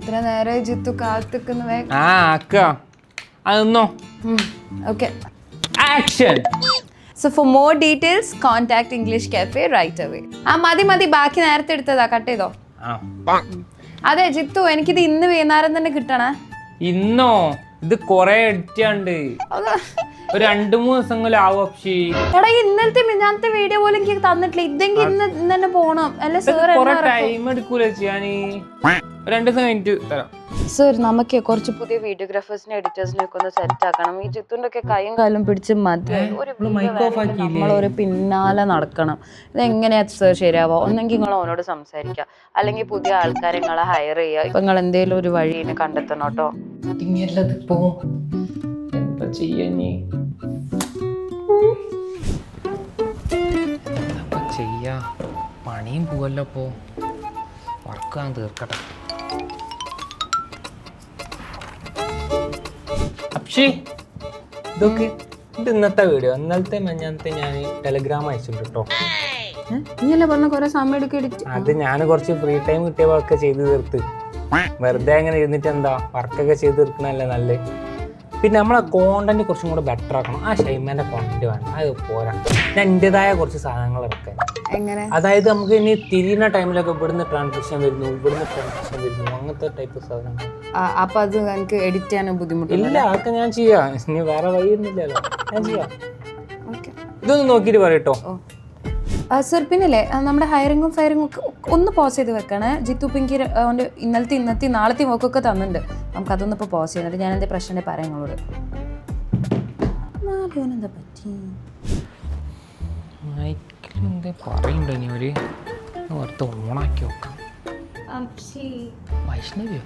എത്ര നേരെ ജിത്തു കാത്തിക്കുന്ന ആ അക്ക അതൊന്നോ okay action so for more details contact English cafe right away ആ മതി മതി. ബാക്കി നേരത്തെ എടുത്തതാ. കട്ട് ചെയ്തോ. അതെ ജിത്തു എനിക്കിത് ഇന്ന് വൈകുന്നേരം തന്നെ കിട്ടണേ. ഇന്നോ? ഇത് കൊറേ എഡിറ്റാണ്ട്. ഒരു രണ്ടു മൂന്ന് ദിവസങ്ങളിൽ ആവും പക്ഷേ എടാ ഇന്നലത്തെ മിന്നാമത്തെ വീഡിയോ പോലെ എനിക്ക് തന്നിട്ടില്ല. ഇതെങ്കിൽ ഇന്ന് ഇന്ന് തന്നെ പോണം. അല്ല സാർ ടൈം എടുക്കൂല ചെയ്യാന്? രണ്ടു ദിവസം കഴിഞ്ഞിട്ട് തരാം. സർ നമുക്ക് കുറച്ച് പുതിയ വീഡിയോഗ്രാഫേഴ്സിനെ എഡിറ്റേഴ്സിനെ ഒക്കെ ഒന്ന് സെറ്റ് ആക്കണം. ഈ ജിത്തുന്റെ ഒക്കെ കൈയും കാലും പിടിച്ച് മതി. ഒരു നമ്മളൊരു പിന്നാലെ നടക്കണം. ഇത് എങ്ങനെയാ സർ ശരിയാവോ ഒന്നെങ്കിൽ നിങ്ങൾ അവനോട് സംസാരിക്കുക. അല്ലെങ്കിൽ പുതിയ ആൾക്കാരെ നിങ്ങളെ ഹയർ ചെയ്യുക. ഇപ്പൊ നിങ്ങൾ എന്തെങ്കിലും ഒരു വഴി കണ്ടെത്തണം കേട്ടോ. എന്താ ചെയ്യാനി എന്താ ചെയ്യാ? പണിയും പോവല്ലോ ഇപ്പോ വർക്ക് ഞാൻ തീർക്കട്ടെ. അക്ഷി ഇതൊക്കെ ഇത് ഇന്നത്തെ വീഡിയോ. ഇന്നലത്തെ മഞ്ഞാനത്തെ ഞാൻ ടെലഗ്രാം അയച്ചിട്ടുണ്ട്? കേട്ടോ നീയല്ലേ പറഞ്ഞ കുറെ സമയം എടുക്കും അത് ഞാൻ കുറച്ച് ഫ്രീ ടൈം കിട്ടിയപ്പോഴൊക്കെ ചെയ്ത് തീർത്ത്. വെറുതെ അങ്ങനെ ഇരുന്നിട്ട് എന്താ വർക്കൊക്കെ ചെയ്ത് തീർക്കണല്ലേ നല്ലത്. പിന്നെ നമ്മളെ കോണ്ടന്റ് കുറച്ചും കൂടെ ബെറ്റർ ആക്കണം. ആ ഷൈമാന്റെ കോണ്ടന്റ് വേണം. അത് പോരാ. ഞാൻ എന്റെതായ കുറച്ച് സാധനങ്ങൾ ഇറക്കാൻ എങ്ങനെ? അതായത് നമുക്ക് ഇനി തിരിയുന്ന ടൈമിലൊക്കെ ഇവിടുന്ന് ട്രാൻസാക്ഷൻ വരുന്നു ഇവിടുന്ന് ട്രാൻസാക്ഷൻ വരുന്നു. അങ്ങനത്തെ ടൈപ്പ് സാധനങ്ങൾ. അപ്പൊ അത് എനിക്ക് എഡിറ്റ് ചെയ്യാനും ബുദ്ധിമുട്ടില്ല ഇല്ല അതൊക്കെ ഞാൻ ചെയ്യാം. ഇനി വേറെ വഴിയൊന്നുമില്ലല്ലോ. ഞാൻ ചെയ്യാം. ഇതൊന്ന് നോക്കിയിട്ട് പറയട്ടോ. സർ പിന്നല്ലേ നമ്മുടെ ഹയറിങ്ങും ഫയറിങ്ങും ഒക്കെ ഒന്ന് പോസ് ചെയ്ത് വെക്കണേ. ജിത്തു പിങ്കി അവന്റെ ഇന്നലത്തെ ഇന്നത്തെ നാളത്തെ വർക്കൊക്കെ തന്നിട്ടുണ്ട്. നമുക്ക് അതൊന്ന് ഇപ്പോൾ പോസ് ചെയ്യുന്നത് ഞാൻ എന്റെ പ്രശ്നത്തെ പറയാം നിങ്ങളോട്. എന്താ പറ്റി? പറയണ്ടോ ഇനി ഒരു ഓണാക്കി നോക്കാം വൈഷ്ണവിയോ?